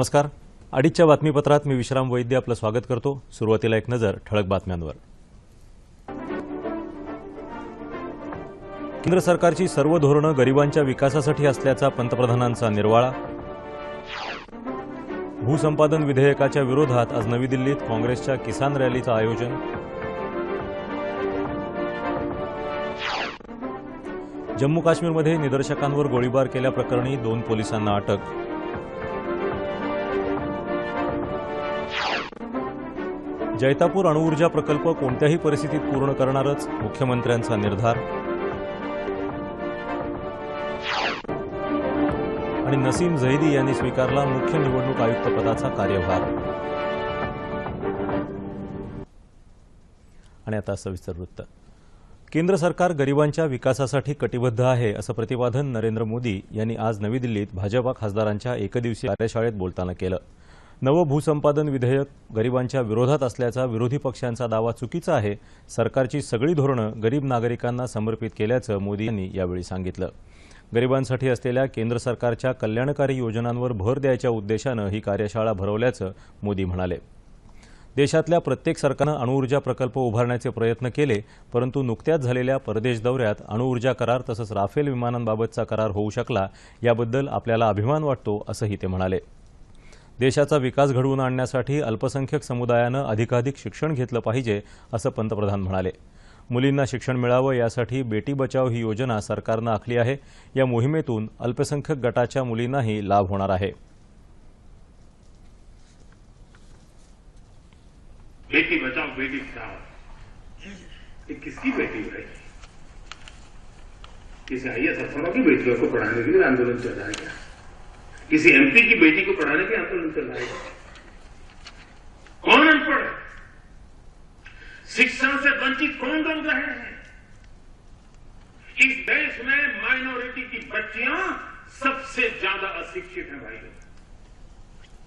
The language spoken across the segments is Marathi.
नमस्कार. अडीचच्या बातमीपत्रात मी विश्राम वैद्य आपलं स्वागत करतो. सुरुवातीला एक नजर ठळक बातम्यांवर. केंद्र सरकारची सर्व धोरणं गरिबांच्या विकासासाठी असल्याचा पंतप्रधानांचा निर्वाळा. भूसंपादन विधेयकाच्या विरोधात आज नवी दिल्लीत काँग्रेसच्या किसान रॅलीचं आयोजन. जम्मू काश्मीरमध्ये निदर्शकांवर गोळीबार केल्याप्रकरणी दोन पोलिसांना अटक. जैतापूर अणुऊर्जा प्रकल्प कोणत्याही परिस्थितीत पूर्ण करणारच मुख्यमंत्र्यांचा निर्धार. आणि नसीम झैदी यांनी स्वीकारला मुख्य निवडणूक आयुक्त पदाचा कार्यभार. आणि आता सविस्तर वृत्त. केंद्र सरकार गरिबांच्या विकासासाठी कटिबद्ध आहे असं प्रतिपादन नरेंद्र मोदी यांनी आज नवी दिल्लीत भाजपा खासदारांच्या एकदिवसीय कार्यशाळेत बोलताना केलं. नवं भूसंपादन विधेयक गरिबांच्या विरोधात असल्याचा विरोधी पक्षांचा दावा चुकीचा आहे सरकारची सगळी धोरणं गरीब नागरिकांना समर्पित केल्याचं मोदी यांनी यावेळी सांगितलं. गरिबांसाठी असलेल्या केंद्र सरकारच्या कल्याणकारी योजनांवर भर द्यायच्या उद्देशानं ही कार्यशाळा भरवल्याचं मोदी म्हणाले. देशातल्या प्रत्येक सरकारनं अणुऊर्जा प्रकल्प उभारण्याचे प्रयत्न केले परंतु नुकत्याच झालेल्या परदेश दौऱ्यात अणुऊर्जा करार तसंच राफेल विमानांबाबतचा करार होऊ शकला याबद्दल आपल्याला अभिमान वाटतो असंही ते म्हणाले. देशाचा विकास घडवून आणण्यासाठी अल्पसंख्यक समुदायानं अधिकाधिक शिक्षण घेतलं पाहिजे असं पंतप्रधान म्हणाले. मुलींना शिक्षण मिळावं यासाठी बेटी बचाव ही योजना सरकारनं आखली आहे. या मोहिमेतून अल्पसंख्यक गटाच्या मुलींनाही लाभ होणार आहे. बेटी बचाओ बेटी पढ़ाओ. ये किसकी बेटी भाई? किसी आई एस की बेटियों को पढ़ाने के लिए आंदोलन चल रहा है क्या? किसी एमपी की बेटी को पढ़ाने के आंदोलन चल है। कौन अनपढ़ है? शिक्षा से वंचित कौन लोग रहे हैं? इस देश में माइनॉरिटी की बच्चियाँ सबसे ज़्यादा अशिक्षित हैं भाई।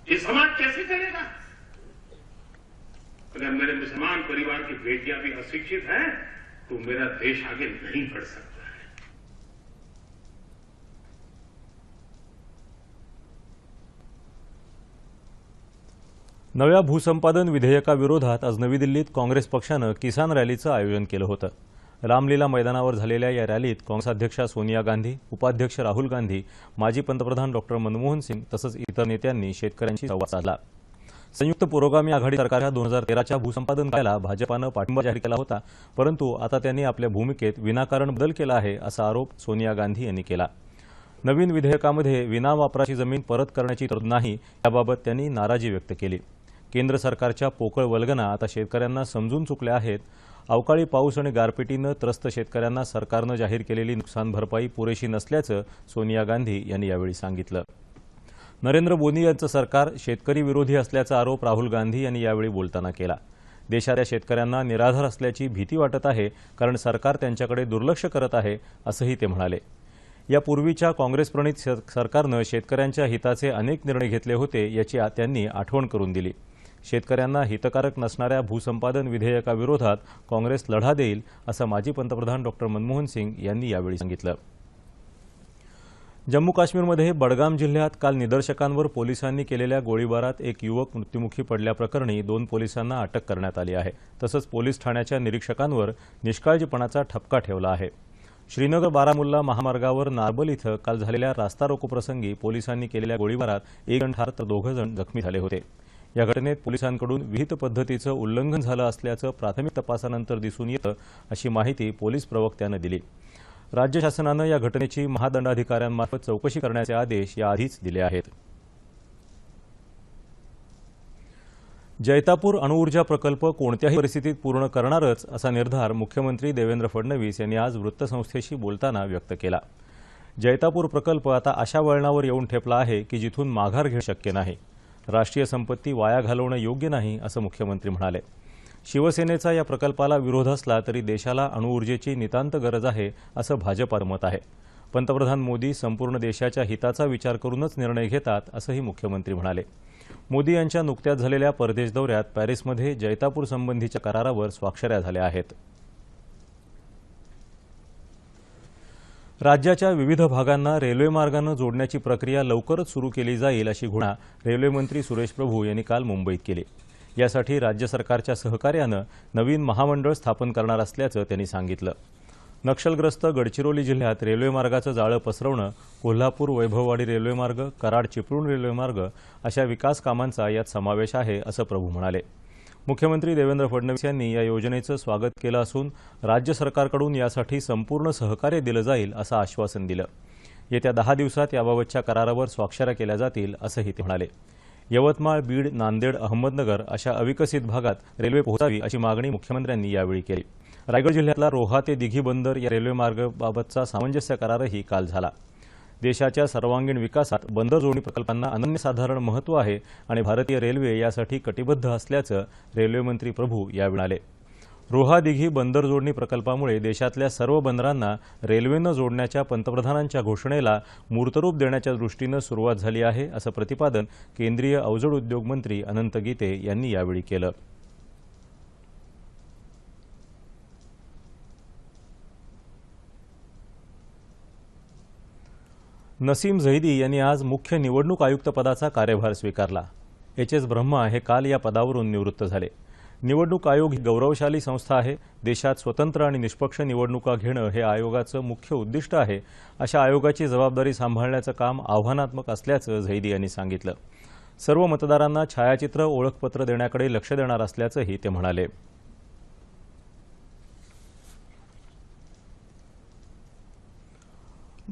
ये समाज कैसे चलेगा? अगर मेरे मुसलमान परिवार की बेटियाँ भी अशिक्षित हैं तो मेरा देश आगे नहीं बढ़ सकता। नव्या भूसंपादन विधेयकाविरोधात आज नवी दिल्लीत काँग्रेस पक्षानं किसान रॅलीचं आयोजन केलं होतं. रामलीला मैदानावर झालेल्या या रॅलीत काँग्रेस अध्यक्षा सोनिया गांधी उपाध्यक्ष राहुल गांधी माजी पंतप्रधान डॉक्टर मनमोहन सिंग तसंच इतर नेत्यांनी शेतकऱ्यांशी संवाद साधला. संयुक्त पुरोगामी आघाडी सरकारच्या दोन हजार तेराच्या भूसंपादन कायद्याला भाजपानं पाठिंबा जाहीर केला होता परंतु आता त्यांनी आपल्या भूमिकेत विनाकारण बदल केला आहे असा आरोप सोनिया गांधी यांनी केला. नवीन विधेयकामध्ये विनावापराची जमीन परत करण्याची तरतूद नाही याबाबत त्यांनी नाराजी व्यक्त केली. केंद्र सरकारच्या पोकळ वल्गना आता शेतकऱ्यांना समजून चुकल्या आहेत. अवकाळी पाऊस आणि गारपिटीनं त्रस्त शेतकऱ्यांना सरकारनं जाहीर केलेली नुकसान भरपाई पुरेशी नसल्याचं सोनिया गांधी यांनी यावेळी सांगितलं. नरेंद्र मोदी यांचं सरकार शेतकरी विरोधी असल्याचा आरोप राहुल गांधी यांनी यावेळी बोलताना केला. देशातल्या शेतकऱ्यांना निराधार असल्याची भीती वाटत आहे कारण सरकार त्यांच्याकडे दुर्लक्ष करत आहे असंही ते म्हणाले. यापूर्वीच्या काँग्रेसप्रणित स- सरकारनं शेतकऱ्यांच्या हिताचे अनेक निर्णय घेतले होते याची त्यांनी आठवण करून दिली. शेतकऱ्यांना हितकारक नसणाऱ्या भूसंपादन विधेयकाविरोधात काँग्रेस लढा देईल असं माजी पंतप्रधान डॉक्टर मनमोहन सिंग यांनी यावेळी सांगितलं. जम्मू काश्मीरमध्ये बडगाम जिल्ह्यात काल निदर्शकांवर पोलिसांनी केलेल्या गोळीबारात एक युवक मृत्युमुखी पडल्याप्रकरणी दोन पोलिसांना अटक करण्यात आली आहे. तसंच पोलीस ठाण्याच्या निरीक्षकांवर निष्काळजीपणाचा ठपका ठेवला आहे. श्रीनगर बारामुल्ला महामार्गावर नार्बल इथं काल झालेल्या रास्ता रोको प्रसंगी पोलिसांनी केलेल्या गोळीबारात एक जण ठार तर दोघं जण जखमी झाले होते. या घटनेत पोलिसांकडून विहित पद्धतीचं उल्लंघन झालं असल्याचं प्राथमिक तपासानंतर दिसून येतं अशी माहिती पोलीस प्रवक्त्यानं दिली. राज्य शासनानं या घटनेची महादंडाधिकाऱ्यांमार्फत चौकशी करण्याचे आदेश याआधीच दिले आहेत. जैतापूर अणुऊर्जा प्रकल्प कोणत्याही परिस्थितीत पूर्ण करणारच असा निर्धार मुख्यमंत्री देवेंद्र फडणवीस यांनी आज वृत्तसंस्थेशी बोलताना व्यक्त केला. जैतापूर प्रकल्प आता अशा वळणावर येऊन ठेपला आहे की जिथून माघार घेणं शक्य नाही. राष्ट्रीय संपत्ती वाया घालवणं योग्य नाही असं मुख्यमंत्री म्हणाले. शिवसेनेचा या प्रकल्पाला विरोध असला तरी देशाला अणुऊर्जेची नितांत गरज आहे असं भाजपाचं मत आहे. पंतप्रधान मोदी संपूर्ण देशाच्या हिताचा विचार करूनच निर्णय घेतात असंही मुख्यमंत्री म्हणाले. मोदी यांच्या नुकत्याच झालेल्या परदेश दौऱ्यात पॅरिसमध्ये जैतापूर संबंधीच्या करारावर स्वाक्षऱ्या झाल्या आहेत. राज्याच्या विविध भागांना रेल्वे मार्गानं जोडण्याची प्रक्रिया लवकरच सुरू केली जाईल अशी घोषणा रेल्वेमंत्री सुरेश प्रभू यांनी काल मुंबईत केली. यासाठी राज्य सरकारच्या सहकार्यानं नवीन महामंडळ स्थापन करणार असल्याचं त्यांनी सांगितलं. नक्षलग्रस्त गडचिरोली जिल्ह्यात रेल्वेमार्गाचं जाळं पसरवणं कोल्हापूर वैभववाडी रेल्वेमार्ग कराड चिपळूण रेल्वेमार्ग अशा विकास कामांचा यात समावेश आहे असं प्रभू म्हणाले. मुख्यमंत्री देवेंद्र फडणवीस यांनी या योजनेचं स्वागत केलं असून राज्य सरकारकडून यासाठी संपूर्ण सहकार्य दिलं जाईल असं आश्वासन दिलं. येत्या दहा दिवसात याबाबतच्या करारावर स्वाक्षऱ्या केल्या जातील असंही ते म्हणाले. यवतमाळ बीड नांदेड अहमदनगर अशा अविकसित भागात रेल्वे पोहोचावी अशी मागणी मुख्यमंत्र्यांनी यावेळी केली. रायगड जिल्ह्यातला रोहा ते दिघी बंदर या रेल्वेमार्गाबाबतचा सामंजस्य करारही काल झाला. देशाच्या सर्वांगीण विकासात बंदर जोडणी प्रकल्पांना अनन्यसाधारण महत्त्व आहे आणि भारतीय रेल्वे यासाठी कटिबद्ध असल्याचं रेल्वेमंत्री प्रभू यावेळी म्हणाले. रोहा दिघी बंदर जोडणी प्रकल्पामुळे देशातल्या सर्व बंदरांना रेल्वेनं जोडण्याच्या पंतप्रधानांच्या घोषणेला मूर्तरूप देण्याच्या दृष्टीनं सुरुवात झाली आहे असं प्रतिपादन केंद्रीय अवजड उद्योग मंत्री अनंत गीते यांनी यावेळी केलं. नसीम झैदी यांनी आज मुख्य निवडणूक आयुक्त पदाचा कार्यभार स्वीकारला. एच एस ब्रह्मा हे काल या पदावरून निवृत्त झाले. निवडणूक आयोग ही गौरवशाली संस्था आहे. देशात स्वतंत्र आणि निष्पक्ष निवडणुका घेणं हे आयोगाचं मुख्य उद्दिष्ट आहे अशा आयोगाची जबाबदारी सांभाळण्याचं काम आव्हानात्मक असल्याचं झैदी यांनी सांगितलं. सर्व मतदारांना छायाचित्र ओळखपत्र देण्याकडे लक्ष देणार असल्याचंही ते म्हणाले.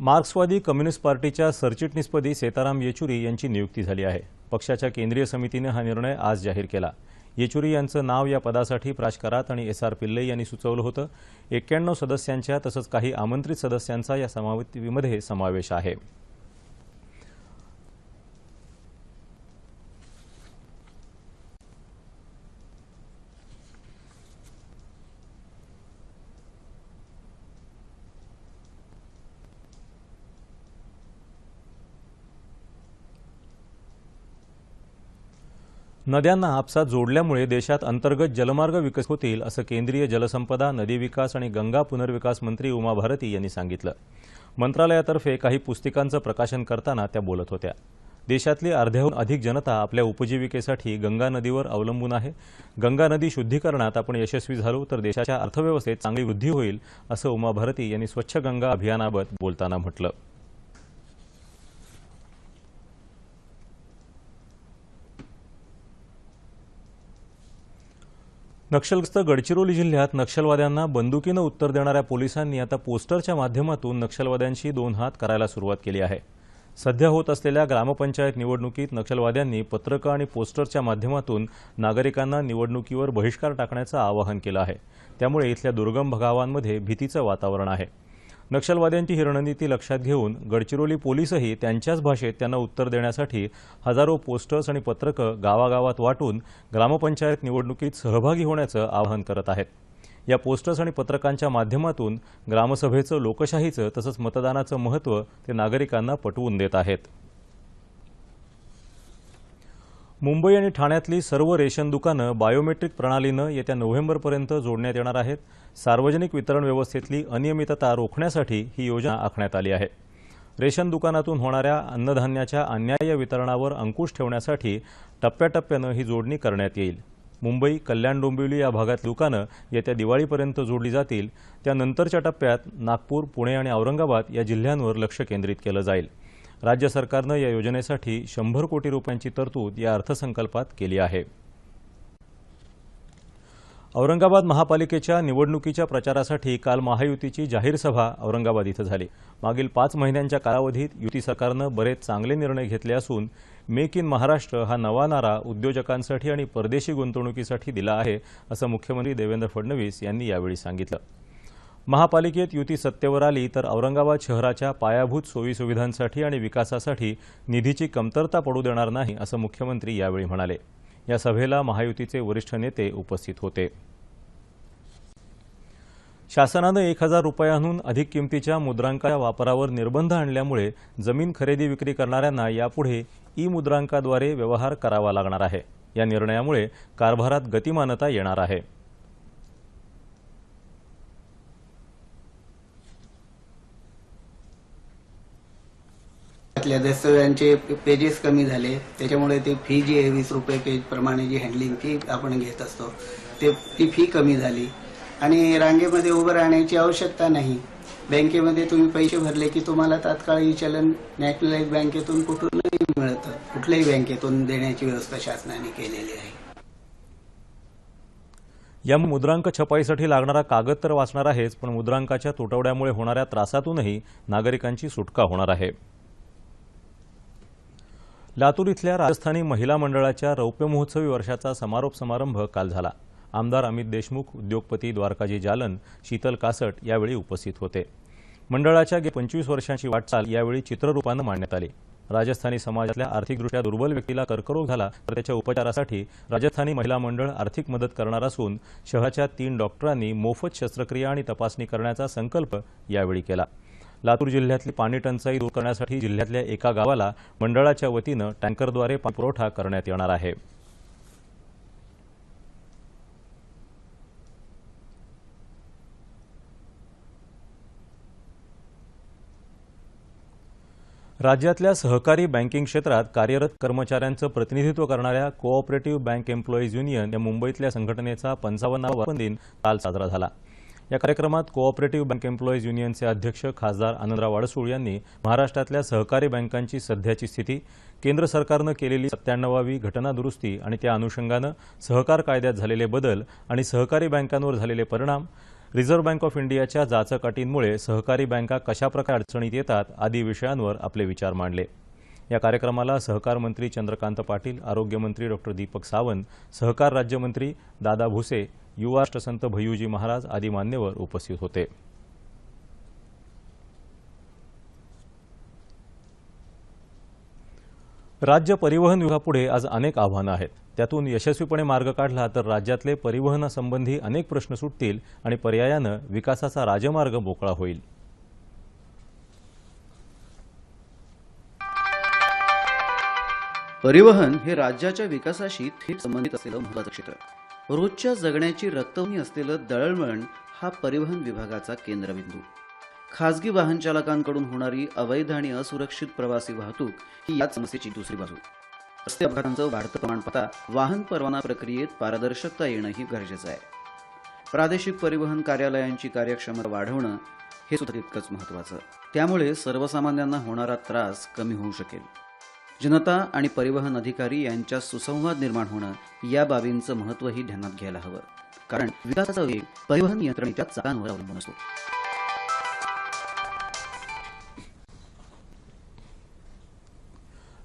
मार्क्सवादी कम्युनिस्ट पार्टीच्या सरचिटणीसपदी सीताराम येचुरी यांची नियुक्ती झाली आहे. पक्षाच्या केंद्रीय समितीने हा निर्णय आज जाहीर केला. येचुरी यांचं नाव या पदासाठी प्राशकरात आणि एस आर पिल्ले यांनी सुचवलं होतं. एक्क्याण्णव सदस्यांच्या तसंच काही आमंत्रित सदस्यांचा या समितीमध्ये समावेश आहे. नद्यांना आपसात जोडल्यामुळे देशात अंतर्गत जलमार्ग विकसित होतील असं केंद्रीय जलसंपदा नदी विकास आणि गंगा पुनर्विकास मंत्री उमा भारती यांनी सांगितलं. मंत्रालयातर्फे काही पुस्तिकांचं प्रकाशन करताना त्या बोलत होत्या. देशातली अर्ध्याहून अधिक जनता आपल्या उपजीविकेसाठी गंगा नदीवर अवलंबून आहे. गंगा नदी शुद्धीकरणात आपण यशस्वी झालो तर देशाच्या अर्थव्यवस्थेत चांगली वृद्धी होईल असं उमा भारती यांनी स्वच्छ गंगा अभियानाबाबत बोलताना म्हटलं. नक्षलग्रस्त गडचिरोली जिल्ह्यात नक्षलवाद्यांना बंदुकीनं उत्तर देणाऱ्या पोलिसांनी आता पोस्टरच्या माध्यमातून नक्षलवाद्यांशी दोन हात करायला सुरुवात केली आहे. सध्या होत असलेल्या ग्रामपंचायत निवडणुकीत नक्षलवाद्यांनी पत्रकं आणि पोस्टरच्या माध्यमातून नागरिकांना निवडणुकीवर बहिष्कार टाकण्याचं आवाहन केलं आहे. त्यामुळे इथल्या दुर्गम भगावांमध्ये भीतीचं वातावरण आहे. नक्षलवाद्यांची ही रणनीती लक्षात घेऊन गडचिरोली पोलीसही त्यांच्याच भाषेत त्यांना उत्तर देण्यासाठी हजारो पोस्टर्स आणि पत्रकं गावागावात वाटून ग्रामपंचायत निवडणुकीत सहभागी होण्याचं आवाहन करत आहेत. या पोस्टर्स आणि पत्रकांच्या माध्यमातून ग्रामसभेचं लोकशाहीचं तसंच मतदानाचं महत्त्व ते नागरिकांना पटवून देत आहेत. मुंबई आणि ठाण्यातली सर्व रेशन दुकानं बायोमेट्रिक प्रणालीनं येत्या नोव्हेंबरपर्यंत जोडण्यात येणार आहेत. सार्वजनिक वितरण व्यवस्थेतली अनियमितता रोखण्यासाठी ही योजना आखण्यात आली आहे. रेशन दुकानातून होणाऱ्या अन्नधान्याच्या अन्याय्य वितरणावर अंकुश ठेवण्यासाठी टप्प्याटप्प्यानं ही जोडणी करण्यात येईल. मुंबई कल्याण डोंबिवली या भागात दुकानं येत्या दिवाळीपर्यंत जोडली जातील. त्यानंतरच्या टप्प्यात नागपूर पुणे आणि औरंगाबाद या जिल्ह्यांवर लक्ष केंद्रित केलं जाईल. राज्य सरकारनं या योजनेसाठी शंभर कोटी रुपयांची तरतूद या अर्थसंकल्पात केली आहे. औरंगाबाद महापालिकेच्या निवडणुकीच्या प्रचारासाठी काल महायुतीची जाहीर सभा औरंगाबाद इथं झाली. मागील पाच महिन्यांच्या कालावधीत युती सरकारनं बरेच चांगले निर्णय घेतले असून मेक इन महाराष्ट्र हा नवा नारा उद्योजकांसाठी आणि परदेशी गुंतवणुकीसाठी दिला आहे असं मुख्यमंत्री देवेंद्र फडणवीस यांनी यावेळी सांगितलं. महापालिकेत युती सत्तेवर आली तर औरंगाबाद शहराच्या पायाभूत सोयीसुविधांसाठी आणि विकासासाठी निधीची कमतरता पडू देणार नाही असं मुख्यमंत्री यावेळी म्हणाले. या सभेला महायुतीचे वरिष्ठ नेते उपस्थित होते. शासनानं एक हजार रुपयांहून अधिक किमतीच्या मुद्रांकाच्या वापरावर निर्बंध आणल्यामुळे जमीन खरेदी विक्री करणाऱ्यांना यापुढे ई मुद्रांकाद्वारे व्यवहार करावा लागणार आहे. या निर्णयामुळे कारभारात गतिमानता येणार आहे. त्यातल्या दस्तऐवजांचे पेजेस कमी झाले त्याच्यामुळे ते फी जी आहे वीस रुपये पेज प्रमाणे जी हँडलिंग फी आपण घेत असतो. ते ती फी कमी झाली. आणि रांगेमध्ये उभं राहण्याची आवश्यकता नाही. बँकेमध्ये तुम्ही पैसे भरले की तुम्हाला तात्काळ चलन नॅशनलाइज बँकेतून कुठूनही मिळतं. कुठल्याही बँकेतून देण्याची व्यवस्था शासनाने केलेली आहे. या मुद्रांक छपाईसाठी लागणारा कागद तर वाचणार आहेच पण मुद्रांकाच्या तुटवड्यामुळे होणाऱ्या त्रासातूनही नागरिकांची सुटका होणार आहे. लातूर इथल्या राजस्थानी महिला मंडळाच्या रौप्य महोत्सवी वर्षाचा समारोप समारंभ काल झाला. आमदार अमित देशमुख उद्योगपती द्वारकाजी जालन शीतल कासट यावेळी उपस्थित होते. मंडळाच्या गे पंचवीस वर्षांची वाटचाल यावेळी चित्ररूपानं मांडण्यात आली. राजस्थानी समाजातल्या आर्थिकदृष्ट्या दुर्बल व्यक्तीला कर्करोग झाला तर त्याच्या उपचारासाठी राजस्थानी महिला मंडळ आर्थिक मदत करणार असून शहराच्या तीन डॉक्टरांनी मोफत शस्त्रक्रिया आणि तपासणी करण्याचा संकल्प यावेळी केला. लातूर जिल्ह्यातली पाणी टंचाई दूर करण्यासाठी जिल्ह्यातल्या एका गावाला मंडळाच्या वतीनं टँकरद्वारे पुरवठा करण्यात येणार आहे. राज्यातल्या सहकारी बँकिंग क्षेत्रात कार्यरत कर्मचाऱ्यांचं प्रतिनिधित्व करणाऱ्या कोऑपरेटिव्ह बँक एम्प्लॉईज युनियन या मुंबईतल्या संघटनेचा पंचावन्नावा दिन काल साजरा झाला. या कार्यक्रमात कोऑपरेटिव्ह बँक एम्प्लॉईज युनियनचे अध्यक्ष खासदार आनंदराव वाडसूळ यांनी महाराष्ट्रातल्या सहकारी बँकांची सध्याची स्थिती केंद्र सरकारनं केलेली सत्त्याण्णवावी घटना दुरुस्ती आणि त्या अनुषंगानं सहकार कायद्यात झालेले बदल आणि सहकारी बँकांवर झालेले परिणाम रिझर्व्ह बँक ऑफ इंडियाच्या जाचकाटींमुळे सहकारी बँका कशाप्रकारे अडचणीत येतात आदी विषयांवर आपले विचार मांडले. या कार्यक्रमाला सहकार मंत्री चंद्रकांत पाटील आरोग्यमंत्री डॉक्टर दीपक सावंत सहकार राज्यमंत्री दादा भुसे युवा राष्ट्रसंत भय्यूजी महाराज आदी मान्यवर उपस्थित होते. राज्य परिवहन विभागापुढे आज अनेक आव्हानं आहेत. त्यातून यशस्वीपणे मार्ग काढला तर राज्यातले परिवहनासंबंधी अनेक प्रश्न सुटतील आणि पर्यायानं विकासाचा राजमार्ग मोकळा होईल. परिवहन हे राज्याच्या विकासाशी थेट संबंधित असलेलं महत्वाचं क्षेत्र. रोजच्या जगण्याची रक्तवणी असलेलं दळणवळण हा परिवहन विभागाचा केंद्रबिंदू. खासगी वाहन चालकांकडून होणारी अवैध आणि असुरक्षित प्रवासी वाहतूक ही याच समस्येची दुसरी बाजू. रस्ते अपघातांचं वाढतं प्रमाण पाहता वाहन परवाना प्रक्रियेत पारदर्शकता येणंही गरजेचं आहे. प्रादेशिक परिवहन कार्यालयांची कार्यक्षमता वाढवणं हे सुद्धा तितकंच महत्वाचं त्यामुळे सर्वसामान्यांना होणारा त्रास कमी होऊ शकेल. जनता आणि परिवहन अधिकारी यांच्यात सुसंवाद निर्माण होणं या बाबींचं महत्त्वही ध्यानात घ्यायला हवं. कारण विकासाचा वेग परिवहन यंत्रणेच्या चाकांवर अवलंबून असतो.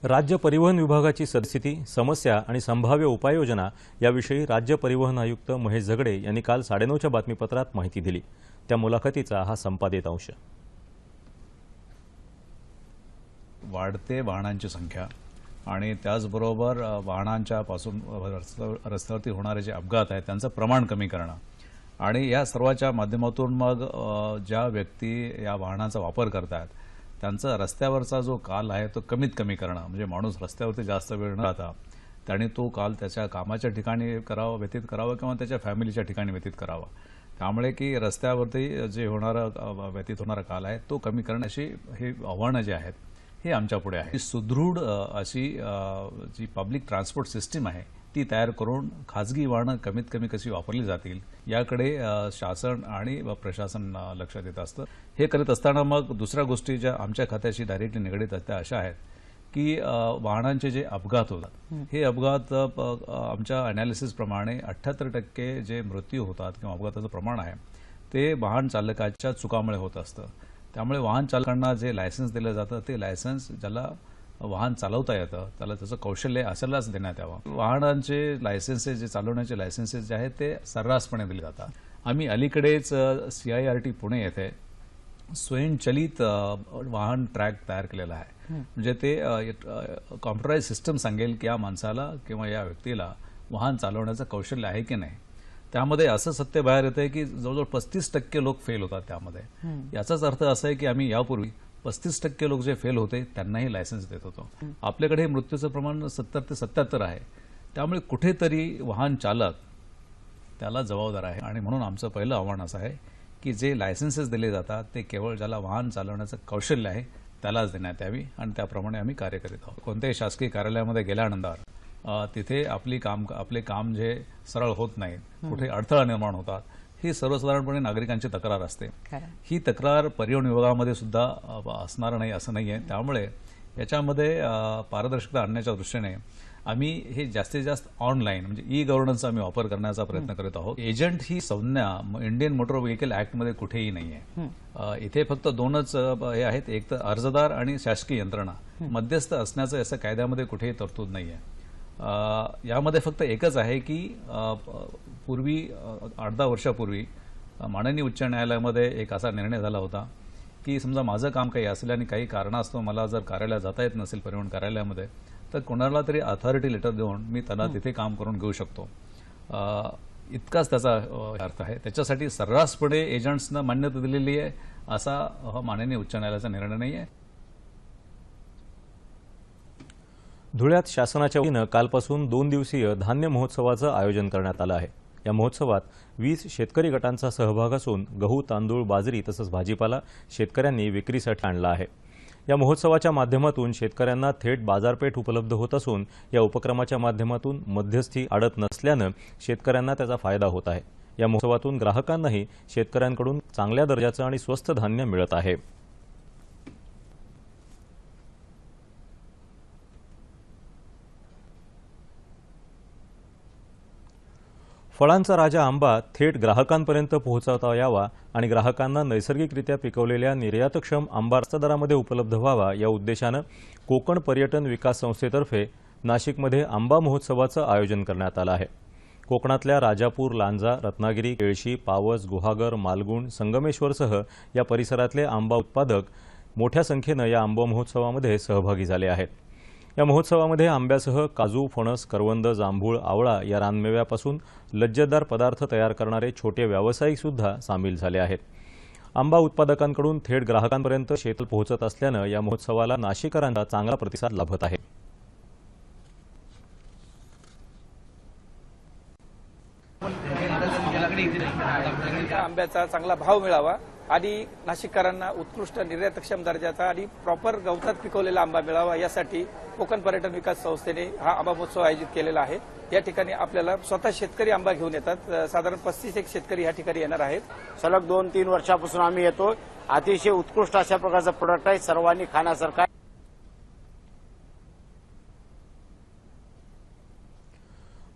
राज्य परिवहन विभागाची सद्स्थिती समस्या आणि संभाव्य उपाययोजना याविषयी राज्य परिवहन आयुक्त महेश झगडे यांनी काल साडेनऊच्या बातमीपत्रात माहिती दिली. त्या मुलाखतीचा हा संपादित अंश. वाढते वाहनांची संख्या. आणि त्याचबरोबर वाहनांच्यापासून वाहनांच्या पासून रस्त्यावरती होणारे जे अपघात आहेत त्यांचं प्रमाण कमी करणं. आणि या सर्वाच्या माध्यमातून मग ज्या व्यक्ती या वाहनाचा वापर करतात त्यांचा रस्त्यावरचा जो काल आहे तो कमीत कमी करणं. म्हणजे माणूस रस्त्यावरती जास्त वेळ न राहता त्याने तो काल त्याच्या कामाच्या ठिकाणी करावा व्यतीत करावा किंवा त्याच्या फॅमिलीच्या ठिकाणी व्यतीत करावा. त्यामुळे की रस्त्यावरती जे होणारा व्यतीत होणारा काल आहे तो कमी करण्याची हे आव्हानं जे आहेत हे आमच्या पुढे आहे. सुदृढ अशी जी पब्लिक ट्रान्सपोर्ट सिस्टीम आहे ती तयार करून खाजगी वाहनं कमीत कमी कशी वापरली जातील याकडे शासन आणि प्रशासन लक्ष देत असतं. हे करत असताना मग दुसऱ्या गोष्टी ज्या आमच्या खात्याशी डायरेक्टली निगडीत आहेत त्या अशा आहेत की वाहनांचे जे अपघात होतात हे. अपघात आमच्या अनालिसिसप्रमाणे अठ्ठ्याहत्तर टक्के जे मृत्यू होतात किंवा अपघाताचं प्रमाण आहे ते वाहन चालकाच्या चुकामुळे होत असतं. त्यामुळे वाहन चालकांना जे लायसन्स दिलं जातं ते लायसन्स ज्याला वाहन चालवता येतं त्याला त्याचं कौशल्य असायलाच देण्यात यावं. वाहनांचे लायसन्सेस जे चालवण्याचे लायसन्सेस जे आहेत ते सर्रासपणे दिले जातात. आम्ही अलीकडेच C I R T Pune येथे स्वयंचलित वाहन ट्रॅक तयार केलेला आहे. म्हणजे ते कॉम्प्युटराईज सिस्टम सांगेल की या माणसाला किंवा या व्यक्तीला वाहन चालवण्याचं कौशल्य आहे की नाही. त्यामध्ये असं सत्य बाहेर येतं की जवळजवळ पस्तीस टक्के लोक फेल होतात त्यामध्ये. याचाच अर्थ असा आहे की आम्ही यापूर्वी पस्तीस टक्के लोक जे फेल होते त्यांनाही लायसन्स देत होतो. आपल्याकडे हे मृत्यूचं प्रमाण सत्तर ते सत्याहत्तर आहे. त्यामुळे कुठेतरी वाहन चालक त्याला जबाबदार आहे. आणि म्हणून आमचं पहिलं आव्हान असं आहे की जे लायसन्सेस दिले जातात ते केवळ ज्याला वाहन चालवण्याचं कौशल्य आहे त्यालाच देण्यात यावी. आणि त्याप्रमाणे आम्ही कार्य करीत आहोत. कोणत्याही शासकीय कार्यालयामध्ये गेल्यानंतर तिथे आपली काम आपले काम जे सरळ होत नाही कुठे अडथळा निर्माण होतात ही सर्वसाधारणपणे नागरिकांची तक्रार असते. ही तक्रार परिवहन विभागामध्ये सुद्धा असणार नाही असं नाही आहे त्यामुळे याच्यामध्ये पारदर्शकता आणण्याच्या दृष्टीने आम्ही हे जास्तीत जास्त ऑनलाईन म्हणजे ई गव्हर्नन्सचा आम्ही वापर करण्याचा प्रयत्न करत आहोत. एजंट ही संज्ञा इंडियन मोटर व्हेकल ऍक्टमध्ये कुठेही नाही आहे इथे फक्त दोनच हे आहेत. एक तर अर्जदार आणि शासकीय यंत्रणा. मध्यस्थ असण्याचं असं कायद्यामध्ये कुठेही तरतूद नाही आहे यामध्ये फक्त एकच आहे की पूर्वी आठ दहा वर्षापूर्वी माननीय उच्च न्यायालयामध्ये एक असा निर्णय झाला होता की समजा माझं काम काही असलं आणि काही कारणास्तव मला जर कार्यालयात जाता येत नसेल परिवहन कार्यालयामध्ये तर कोणाला तरी अथॉरिटी लेटर देऊन मी त्यांना तिथे काम करून घेऊ शकतो. इतकाच त्याचा अर्थ आहे. त्याच्यासाठी सर्रासपणे एजंट्सना मान्यता दिलेली आहे असा हा माननीय उच्च न्यायालयाचा निर्णय नाही आहे धुळ्यात शासनाच्या वतीनं कालपासून दोन दिवसीय धान्य महोत्सवाचं आयोजन करण्यात आलं आहे. या महोत्सवात वीस शेतकरी गटांचा सहभाग असून गहू तांदूळ बाजरी तसंच भाजीपाला शेतकऱ्यांनी विक्रीसाठी आणला आहे. या महोत्सवाच्या माध्यमातून शेतकऱ्यांना थेट बाजारपेठ उपलब्ध होत असून या उपक्रमाच्या माध्यमातून मध्यस्थी अडत नसल्यानं शेतकऱ्यांना त्याचा फायदा होत आहे. या महोत्सवातून ग्राहकांनाही शेतकऱ्यांकडून चांगल्या दर्जाचं आणि स्वस्त धान्य मिळत आहे. फळांचा राजा आंबा थेट ग्राहकांपर्यंत पोहोचवता यावा आणि ग्राहकांना नैसर्गिकरित्या पिकवलेल्या निर्यातक्षम आंबा दरामध्ये उपलब्ध व्हावा या उद्देशानं कोकण पर्यटन विकास संस्थेतर्फे नाशिकमध्ये आंबा महोत्सवाचं आयोजन करण्यात आलं आहे. कोकणातल्या राजापूर लांजा रत्नागिरी केळशी पावस गुहागर मालगुण संगमेश्वरसह या परिसरातले आंबा उत्पादक मोठ्या संख्येनं या आंबा महोत्सवामध्ये सहभागी झाले आहेत. या महोत्सवामध्ये आंब्यासह काजू फणस करवंद जांभूळ आवळा या रानमेव्यापासून लज्जतदार पदार्थ तयार करणारे छोटे व्यावसायिक सुद्धा सामील झाले आहेत. आंबा उत्पादकांकडून थेट ग्राहकांपर्यंत शेतल पोहोचत असल्यानं या महोत्सवाला नाशिकरांचा चांगला प्रतिसाद लाभत आहे. आंब्याचा चांगला भाव मिळावा. आणि नाशिककरांना उत्कृष्ट निर्यातक्षम दर्जाचा आणि प्रॉपर गवतात पिकवलेला आंबा मिळावा यासाठी कोकण पर्यटन विकास संस्थेने हा आंबा महोत्सव आयोजित केलेला आहे. या ठिकाणी आपल्याला स्वतः शेतकरी आंबा घेऊन येतात. साधारण पस्तीस एक शेतकरी या ठिकाणी येणार आहेत. सलग दोन तीन वर्षापासून आम्ही येतो अतिशय उत्कृष्ट अशा प्रकारचं प्रोडक्ट आहे. सर्वांनी खाण्यासारखं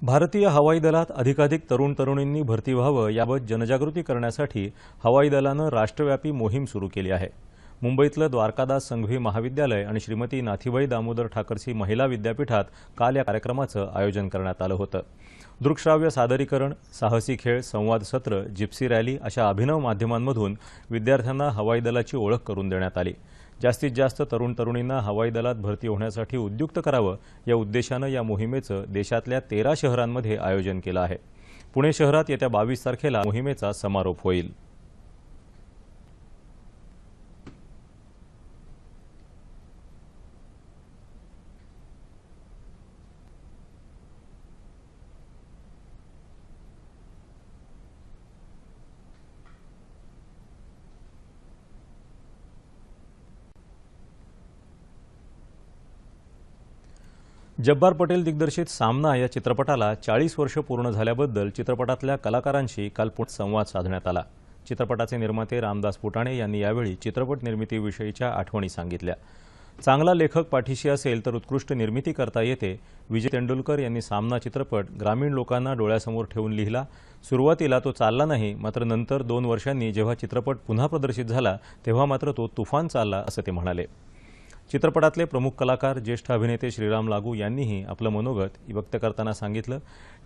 भारतीय हवाई दलात अधिकाधिक तरुण तरुणींनी भरती व्हावं याबाबत जनजागृती करण्यासाठी हवाई दलानं राष्ट्रव्यापी मोहीम सुरू केली आहे. मुंबईतलं द्वारकादास संघवी महाविद्यालय आणि श्रीमती नाथीबाई दामोदर ठाकरसी महिला विद्यापीठात काल या कार्यक्रमाचं आयोजन करण्यात आलं होतं. दृकश्राव्य सादरीकरण साहसी खेळ संवाद सत्र जिप्सी रॅली अशा अभिनव माध्यमांमधून विद्यार्थ्यांना हवाई दलाची ओळख करून देण्यात आली. जास्तीत जास्त तरुण तरुणींना हवाई दलात भरती होण्यासाठी उद्युक्त करावं या उद्देशानं या मोहिमेचं देशातल्या तेरा शहरांमध्ये आयोजन केलं आहे. पुणे शहरात येत्या बावीस तारखेला मोहिमेचा समारोप होईल. जब्बार पटेल दिग्दर्शित सामना या चित्रपटाला चाळीस वर्ष पूर्ण झाल्याबद्दल चित्रपटातल्या कलाकारांशी काल पुण्यात संवाद साधण्यात आला. चित्रपटाचे निर्माते रामदास फुटाणे यांनी यावेळी चित्रपट निर्मितीविषयीच्या आठवणी सांगितल्या. चांगला लेखक पाठीशी असेल तर उत्कृष्ट निर्मिती करता येते. विजय तेंडुलकर यांनी सामना चित्रपट ग्रामीण लोकांना डोळ्यासमोर ठेवून लिहिला. सुरुवातीला तो चालला नाही मात्र नंतर दोन वर्षांनी जेव्हा चित्रपट पुन्हा प्रदर्शित झाला तेव्हा मात्र तो तुफान चालला असं ते म्हणाले. चित्रपटातले प्रमुख कलाकार ज्येष्ठ अभिनेते श्रीराम लागू यांनीही आपलं मनोगत व्यक्त करताना सांगितलं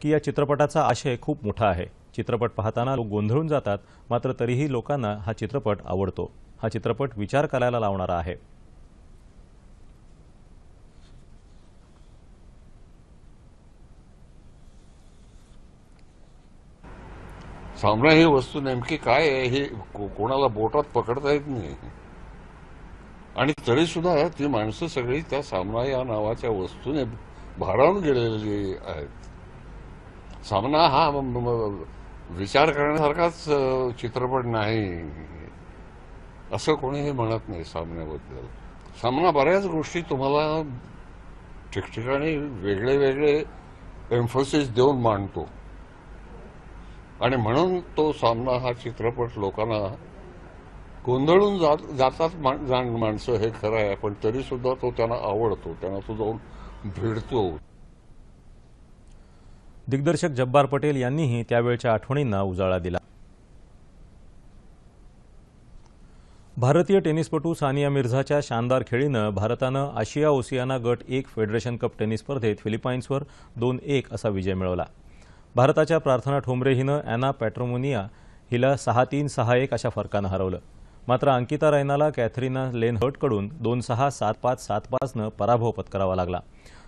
की या चित्रपटाचा आशय खूप मोठा आहे. चित्रपट पाहताना लोक गोंधळून जातात मात्र तरीही लोकांना हा चित्रपट आवडतो. हा चित्रपट विचार करायला लावणारा आहे. सामना ही वस्तू नेमकी काय आहे? हे कोणाला बोटात पकडता येत नाही. आणि तरी सुद्धा ती माणसं सगळी त्या सामना या नावाच्या वस्तूने भारावून गेलेली आहेत. सामना हा विचार करण्यासारखाच चित्रपट नाही. असं कोणीही म्हणत नाही सामन्याबद्दल. सामना बऱ्याच गोष्टी तुम्हाला ठिकठिकाणी वेगळे वेगळे एम्फोसिस देऊन मांडतो. आणि म्हणून तो सामना हा चित्रपट लोकांना गोंधळून जात जातात मा- जाण माणसं हे खरं आहे पण तरी सुद्धा तो त्यांना आवडतो त्यांना तो जाऊन भिडतो. दिग्दर्शक जब्बार पटेल यांनीही त्यावेळच्या आठवणींना उजाळा दिला. भारतीय टेनिसपटू सानिया मिर्झाच्या शानदार खेळीनं भारतानं आशिया ओसियाना गट एक फेडरेशन कप टेनिस स्पर्धेत फिलिपाईन्सवर दोन एक असा विजय मिळवला. भारताच्या प्रार्थना ठोंबरे हिनं अॅना पॅट्रोमोनिया हिला सहा तीन सहा एक अशा फरकानं हरवलं. मात्र अंकिता रैनाला कॅथरीना लेन हटकडून दोन सहा सात पाच सात पाचनं पराभव पत्करावा लागला.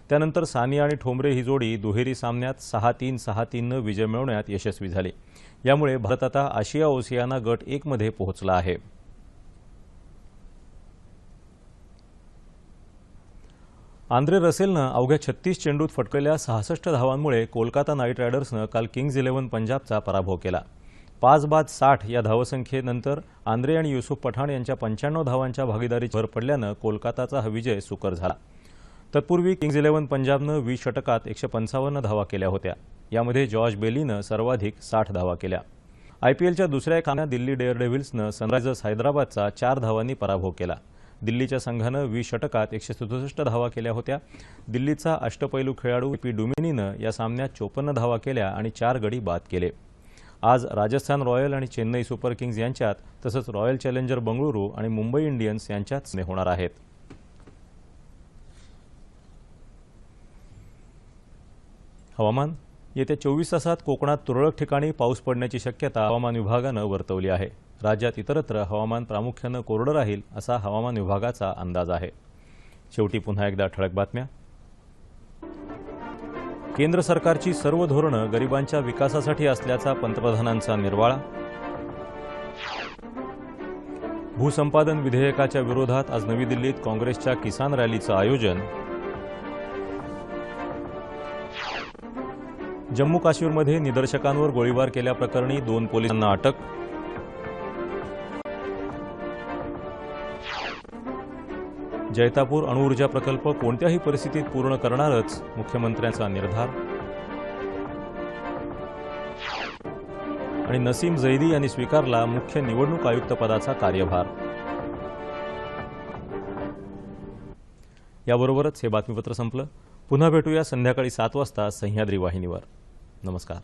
त्यानंतर सानिया आणि ठोंबरे ही जोडी दुहेरी सामन्यात सहा तीन सहा तीननं विजय मिळवण्यात यशस्वी झाली. यामुळे भारत आता आशिया ओसियाना गट एकमध्ये पोहोचला आहे. आंद्रे रसेलनं अवघ्या छत्तीस चेंडूत फटकलेल्या सहासष्ट धावांमुळे कोलकाता नाईट रायडर्सनं काल किंग्ज इलेव्हन पंजाबचा पराभव केला. पाच बाद साठ या धावसंख्येनंतर आंद्रे आणि युसुफ पठाण यांच्या पंच्याण्णव धावांच्या भागीदारी भर पडल्यानं कोलकाताचा हा विजय सुकर झाला. तत्पूर्वी किंग्ज इलेव्हन पंजाबनं वीस षटकात एकशे पंचावन्न धावा केल्या होत्या. यामध्ये जॉर्ज बेलीनं सर्वाधिक साठ धावा केल्या. आयपीएलच्या दुसऱ्या खाण्यात दिल्ली डेअरडेव्हिल्सनं सनरायझर्स हैदराबादचा चार धावांनी पराभव केला. दिल्लीच्या संघानं वीस षटकात एकशे सदुसष्ट धावा केल्या होत्या. दिल्लीचा अष्टपैलू खेळाडू पी डुमिनीनं या सामन्यात चोपन्न धावा केल्या आणि चार गडी बाद केले. आज राजस्थान रॉयल आणि चेन्नई सुपर किंग्ज यांच्यात तसंच रॉयल चॅलेंजर बंगळुरू आणि मुंबई इंडियन्स यांच्यात सामने होणार आहेत. हवामान येत्या चोवीस तासात कोकणात तुरळक ठिकाणी पाऊस पडण्याची शक्यता हवामान विभागानं वर्तवली आहे. राज्यात इतरत्र हवामान प्रामुख्यानं कोरडं राहील असा हवामान विभागाचा अंदाज आहे. शेवटी पुन्हा एकदा ठळक बातम्या. केंद्र सरकारची सर्व धोरणं गरिबांच्या विकासासाठी असल्याचा पंतप्रधानांचा निर्वाळा. भूसंपादन विधेयकाच्या विरोधात आज नवी दिल्लीत काँग्रेसच्या किसान रॅलीचं आयोजन. जम्मू काश्मीरमध्ये निदर्शकांवर गोळीबार केल्याप्रकरणी दोन पोलिसांना अटक. जैतापूर अणुऊर्जा प्रकल्प कोणत्याही परिस्थितीत पूर्ण करणारच मुख्यमंत्र्यांचा निर्धार. आणि नसीम जैदी यांनी स्वीकारला मुख्य निवडणूक आयुक्त पदाचा कार्यभार. याबरोबरच हे बातमीपत्र संपलं. पुन्हा भेटूया संध्याकाळी सात वाजता सह्याद्री वाहिनीवर. नमस्कार.